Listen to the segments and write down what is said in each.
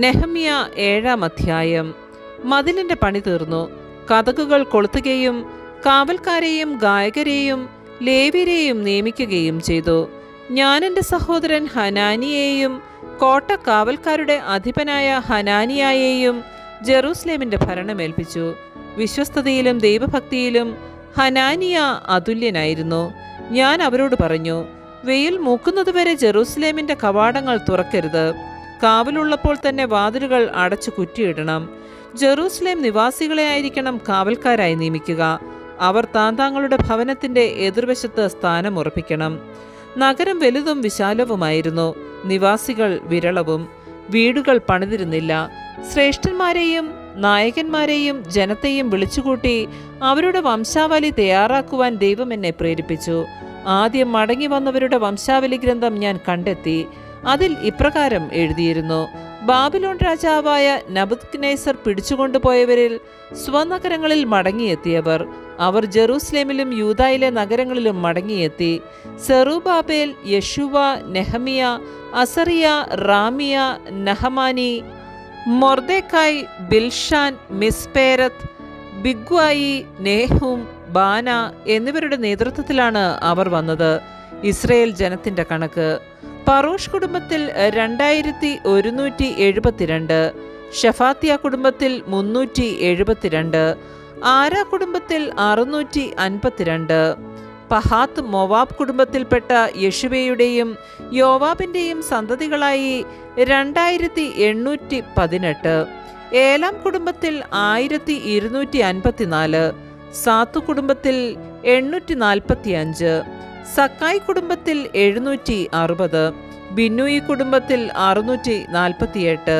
നെഹമ്യ ഏഴാം അധ്യായം. മതിലിന്റെ പണി തീർന്നു. കഥകുകൾ കൊളുത്തുകയും കാവൽക്കാരെയും ഗായകരെയും ലേവ്യരെയും നിയമിക്കുകയും ചെയ്തു. ഞാൻ സഹോദരൻ ഹനാനിയെയും കോട്ട കാവൽക്കാരുടെ അധിപനായ ഹനാനിയായെയും ജെറൂസലേമിന്റെ ഭരണമേൽപ്പിച്ചു വിശ്വസ്തതയിലും ദൈവഭക്തിയിലും ഹനാനിയ അതുല്യനായിരുന്നു. ഞാൻ അവരോട് പറഞ്ഞു വെയിൽ മൂക്കുന്നതുവരെ ജെറൂസലേമിന്റെ കവാടങ്ങൾ തുറക്കരുത്. കാവലുള്ളപ്പോൾ തന്നെ വാതിലുകൾ അടച്ചു കുറ്റിയിടണം. ജെറൂസലേം നിവാസികളെ ആയിരിക്കണം കാവൽക്കാരായി നിയമിക്കുക. അവർ താന്താങ്ങളുടെ ഭവനത്തിന്റെ എതിർവശത്ത് സ്ഥാനം ഉറപ്പിക്കണം. നഗരം വലുതും വിശാലവുമായിരുന്നു. നിവാസികൾ വിരളവും വീടുകൾ പണിതിരുന്നില്ല. ശ്രേഷ്ഠന്മാരെയും നായകന്മാരെയും ജനത്തെയും വിളിച്ചുകൂട്ടി അവരുടെ വംശാവലി തയ്യാറാക്കുവാൻ ദൈവം എന്നെ പ്രേരിപ്പിച്ചു. ആദ്യം മടങ്ങി വന്നവരുടെ വംശാവലി ഗ്രന്ഥം ഞാൻ കണ്ടെത്തി. അതിൽ ഇപ്രകാരം എഴുതിയിരുന്നു. ബാബിലോൺ രാജാവായ നബുദ്നേസർ പിടിച്ചുകൊണ്ടുപോയവരിൽ സ്വനഗരങ്ങളിൽ മടങ്ങിയെത്തിയവർ. അവർ ജെറൂസലേമിലും യൂതായിലെ നഗരങ്ങളിലും മടങ്ങിയെത്തി. സെറുബാബേൽ യശുവ നെഹമിയ അസറിയ റാമിയ നഹമാനി മൊർദേക്കായ് ബിൽഷാൻ മിസ്പേരത്ത് ബിഗ്വായി നേഹും ബാന എന്നിവരുടെ നേതൃത്വത്തിലാണ് അവർ വന്നത്. ഇസ്രയേൽ ജനത്തിന്റെ കണക്ക്. പറോഷ് കുടുംബത്തിൽ രണ്ടായിരത്തി ഒരുന്നൂറ്റി എഴുപത്തിരണ്ട് ഷഫാത്തിയ കുടുംബത്തിൽ മുന്നൂറ്റി എഴുപത്തിരണ്ട് ആര കുടുംബത്തിൽ അറുന്നൂറ്റി അൻപത്തിരണ്ട് പഹാത്ത് മൊവാബ് കുടുംബത്തിൽപ്പെട്ട യശുവയുടെയും യോവാബിന്റെയും സന്തതികളായി രണ്ടായിരത്തി എണ്ണൂറ്റി പതിനെട്ട് ഏലാം കുടുംബത്തിൽ ആയിരത്തി ഇരുന്നൂറ്റി അൻപത്തിനാല് സാത്തു കുടുംബത്തിൽ എണ്ണൂറ്റി നാൽപ്പത്തി അഞ്ച് സക്കായ് കുടുംബത്തിൽ എഴുന്നൂറ്റി അറുപത് ബിന്നുയി കുടുംബത്തിൽ അറുന്നൂറ്റി നാൽപ്പത്തിയെട്ട്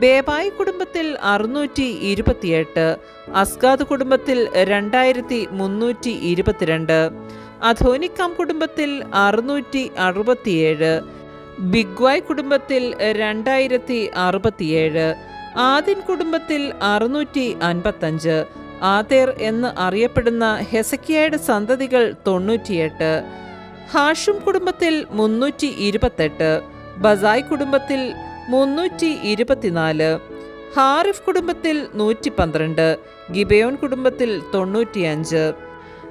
ബേബായ് കുടുംബത്തിൽ അറുന്നൂറ്റി ഇരുപത്തിയെട്ട് അസ്ഗാദ് കുടുംബത്തിൽ രണ്ടായിരത്തി മുന്നൂറ്റി ഇരുപത്തിരണ്ട് അധോനിക്കാം കുടുംബത്തിൽ അറുന്നൂറ്റി അറുപത്തിയേഴ് ബിഗ്വായ് കുടുംബത്തിൽ രണ്ടായിരത്തി അറുപത്തിയേഴ് ആദിൻ കുടുംബത്തിൽ അറുന്നൂറ്റി അൻപത്തഞ്ച് ആതേർ എന്ന് അറിയപ്പെടുന്ന ഹെസക്കിയയുടെ സന്തതികൾ തൊണ്ണൂറ്റിയെട്ട് ഹാഷും കുടുംബത്തിൽ മുന്നൂറ്റി ഇരുപത്തെട്ട് ബസായ് കുടുംബത്തിൽ മുന്നൂറ്റി ഇരുപത്തിനാല് ഹാറിഫ് കുടുംബത്തിൽ നൂറ്റി പന്ത്രണ്ട് ഗിബയോൻ കുടുംബത്തിൽ തൊണ്ണൂറ്റിയഞ്ച്.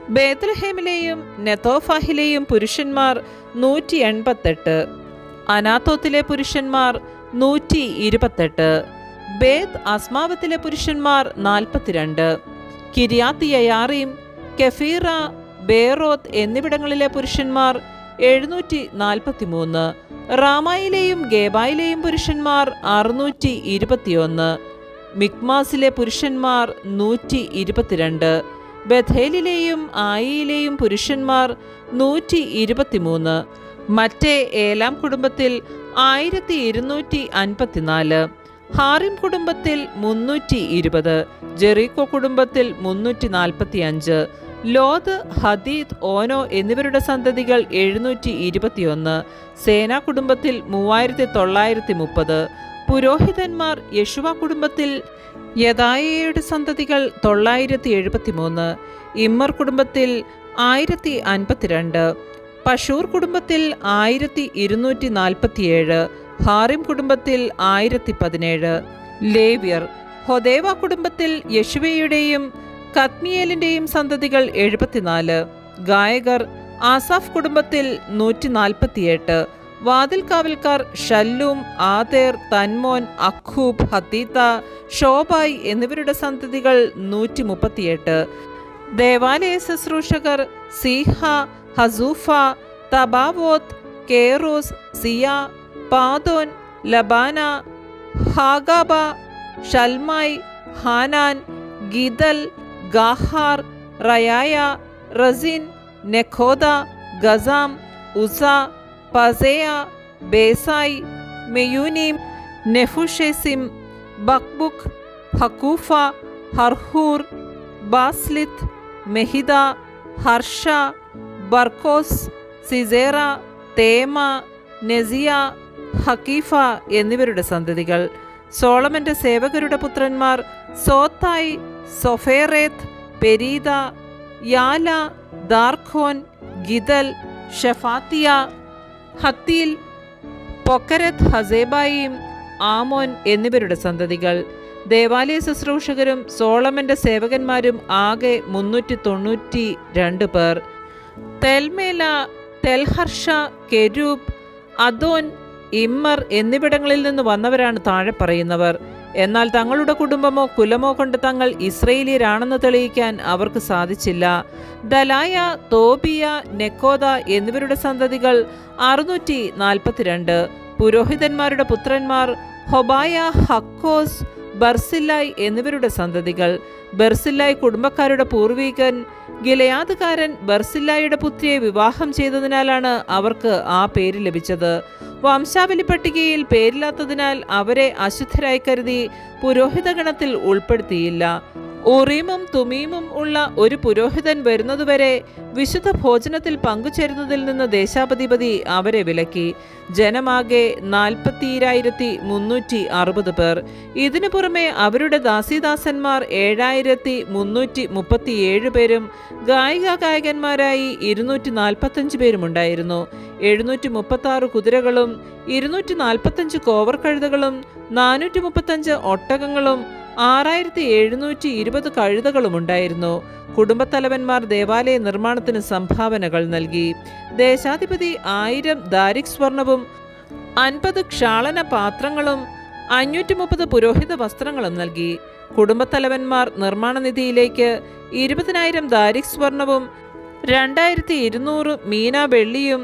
ബേത്ലഹേമിലെയും നെത്തോഫാഹിലെയും പുരുഷന്മാർ നൂറ്റി എൺപത്തെട്ട് അനാത്തോത്തിലെ പുരുഷന്മാർ നൂറ്റി ഇരുപത്തെട്ട് ബേത് അസ്മാവത്തിലെ പുരുഷന്മാർ നാൽപ്പത്തിരണ്ട്. കിരിയാത്ത് യയാറീം കെഫീറ ബേറോത്ത് എന്നിവിടങ്ങളിലെ പുരുഷന്മാർ എഴുന്നൂറ്റി നാൽപ്പത്തിമൂന്ന് റാമായിലെയും ഗേബായിലെയും പുരുഷന്മാർ അറുന്നൂറ്റി ഇരുപത്തിയൊന്ന് മിക്മാസിലെ പുരുഷന്മാർ നൂറ്റി ഇരുപത്തിരണ്ട് ബഥേലിലെയും ആയിയിലെയും പുരുഷന്മാർ നൂറ്റി ഇരുപത്തിമൂന്ന് മറ്റേ ഏലാം കുടുംബത്തിൽ ആയിരത്തി ഇരുന്നൂറ്റി അൻപത്തിനാല് ഹാറിം കുടുംബത്തിൽ മുന്നൂറ്റി ഇരുപത് ജെറീക്കോ കുടുംബത്തിൽ മുന്നൂറ്റി നാൽപ്പത്തി അഞ്ച് ലോത് ഹദീദ് ഓനോ എന്നിവരുടെ സന്തതികൾ എഴുന്നൂറ്റി ഇരുപത്തിയൊന്ന് സേനാ കുടുംബത്തിൽ മൂവായിരത്തി തൊള്ളായിരത്തി മുപ്പത് പുരോഹിതന്മാർ യശുവ കുടുംബത്തിൽ യദായയുടെ സന്തതികൾ തൊള്ളായിരത്തി എഴുപത്തി മൂന്ന് ഇമ്മർ കുടുംബത്തിൽ ആയിരത്തി അൻപത്തിരണ്ട് പഷൂർ കുടുംബത്തിൽ ആയിരത്തി ഇരുന്നൂറ്റി നാൽപ്പത്തിയേഴ് ഹാറിം കുടുംബത്തിൽ ആയിരത്തി പതിനേഴ് ലേവ്യർ ഹൊദേവ കുടുംബത്തിൽ യശുവയുടെയും കത്മിയേലിന്റെയും സന്തതികൾ എഴുപത്തിനാല്. ഗായകർ ആസാഫ് കുടുംബത്തിൽ നൂറ്റി നാൽപ്പത്തിയെട്ട് വാതിൽ കാവൽക്കാർ ഷല്ലൂം ആതേർ തന്മോൻ അഖൂബ് ഹത്തീത്ത ഷോബായ് എന്നിവരുടെ സന്തതികൾ നൂറ്റി മുപ്പത്തിയെട്ട് ദേവാലയ ശുശ്രൂഷകർ Ziha Hasupha Tabbaoth Keros Sia Padon Lebanah Hagabah Shalmai Hanan Giddel Gahar Reaiah Rezin Nekoda Gazzam Uzza Paseah Besai Meunim Nephishesim Bakbuk Hakupha Harhur Bazlith Mehida Harsha Barkos Sisera Temah Neziah Hatipha എന്നിവരുടെ സന്തതികൾ. സോളമന്റെ സേവകരുടെ പുത്രന്മാർ സോത്തായ് സൊഫേറേത്ത് പെരീദ യാല ദാർഖോൻ ഗിദൽ ഷെഫാത്തിയ ഹത്തീൽ പൊക്കരത്ത് ഹസേബായിയും ആമോൻ എന്നിവരുടെ സന്തതികൾ. ദേവാലയ ശുശ്രൂഷകരും സോളമന്റെ സേവകന്മാരും ആകെ മുന്നൂറ്റി തൊണ്ണൂറ്റി രണ്ട് പേർ. തെൽമേല തെൽഹർഷ കെരൂബ് അദോൻ ഇമ്മർ എന്നിവിടങ്ങളിൽ നിന്ന് വന്നവരാണ് താഴെ പറയുന്നവർ. എന്നാൽ തങ്ങളുടെ കുടുംബമോ കുലമോ കൊണ്ട് തങ്ങൾ ഇസ്രയേലിയരാണെന്ന് തെളിയിക്കാൻ അവർക്ക് സാധിച്ചില്ല. ദലായ തോബിയ നെക്കോദ എന്നിവരുടെ സന്തതികൾ അറുന്നൂറ്റി നാൽപ്പത്തിരണ്ട് പുരോഹിതന്മാരുടെ പുത്രന്മാർ ഹൊബായ ഹക്കോസ് ബർസില്ലായ് എന്നിവരുടെ സന്തതികൾ. ബർസില്ലായ് കുടുംബക്കാരുടെ പൂർവീകൻ ഗിലയാദുകാരൻ ബർസില്ലായുടെ പുത്രിയെ വിവാഹം ചെയ്തതിനാലാണ് അവർക്ക് ആ പേര് ലഭിച്ചത്. വംശാവലി പട്ടികയിൽ പേരില്ലാത്തതിനാൽ അവരെ അശുദ്ധരായി കരുതി പുരോഹിതഗണത്തിൽ ഉൾപ്പെടുത്തിയില്ല. ഉറീമും തുമീമും ഉള്ള ഒരു പുരോഹിതൻ വരുന്നതുവരെ വിശുദ്ധ ഭോജനത്തിൽ പങ്കുചേരുന്നതിൽ നിന്ന് ദേശാധിപതി അവരെ വിലക്കി. ജനമാകെ നാൽപ്പത്തിരായിരത്തി മുന്നൂറ്റി അറുപത് പേർ. ഇതിനു പുറമെ അവരുടെ ദാസിദാസന്മാർ ഏഴായിരത്തി മുന്നൂറ്റി മുപ്പത്തിയേഴ് പേരും ഗായിക ഗായകന്മാരായി ഇരുന്നൂറ്റി നാൽപ്പത്തഞ്ച് പേരുമുണ്ടായിരുന്നു. എഴുന്നൂറ്റി മുപ്പത്തി ആറ് കുതിരകളും ഇരുന്നൂറ്റി നാൽപ്പത്തഞ്ച് കോവർ കഴുതകളും നാനൂറ്റി മുപ്പത്തഞ്ച് ഒട്ടകങ്ങളും ആറായിരത്തി എഴുന്നൂറ്റി ഇരുപത് കഴുതകളും ഉണ്ടായിരുന്നു കുടുംബത്തലവന്മാർ ദേവാലയ നിർമ്മാണത്തിന് സംഭാവനകൾ നൽകി. ദേശാധിപതി ആയിരം ദാരിക് സ്വർണവും അൻപത് ക്ഷാളന പാത്രങ്ങളും അഞ്ഞൂറ്റി മുപ്പത് പുരോഹിത വസ്ത്രങ്ങളും നൽകി. കുടുംബത്തലവന്മാർ നിർമ്മാണ നിധിയിലേക്ക് ഇരുപതിനായിരം ദാരിക് സ്വർണവും രണ്ടായിരത്തി ഇരുന്നൂറ് മീന വെള്ളിയും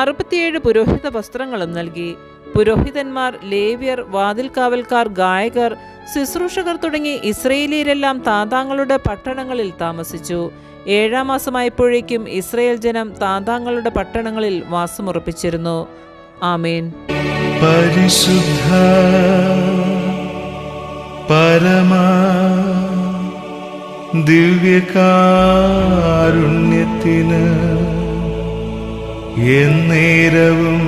അറുപത്തിയേഴ് പുരോഹിത വസ്ത്രങ്ങളും നൽകി. പുരോഹിതന്മാർ ലേവ്യർ വാതിൽക്കാവൽക്കാർ ഗായകർ ശുശ്രൂഷകർ തുടങ്ങി ഇസ്രയേലിയരെല്ലാം താന്താങ്ങളുടെ പട്ടണങ്ങളിൽ താമസിച്ചു. ഏഴാം മാസമായപ്പോഴേക്കും ഇസ്രയേൽ ജനം താന്താങ്ങളുടെ പട്ടണങ്ങളിൽ വാസമുറപ്പിച്ചിരുന്നു. ആമേൻ. പരിശുദ്ധ പരമ ദിവ്യകാരുണ്യത്തിന് എന്നേരവും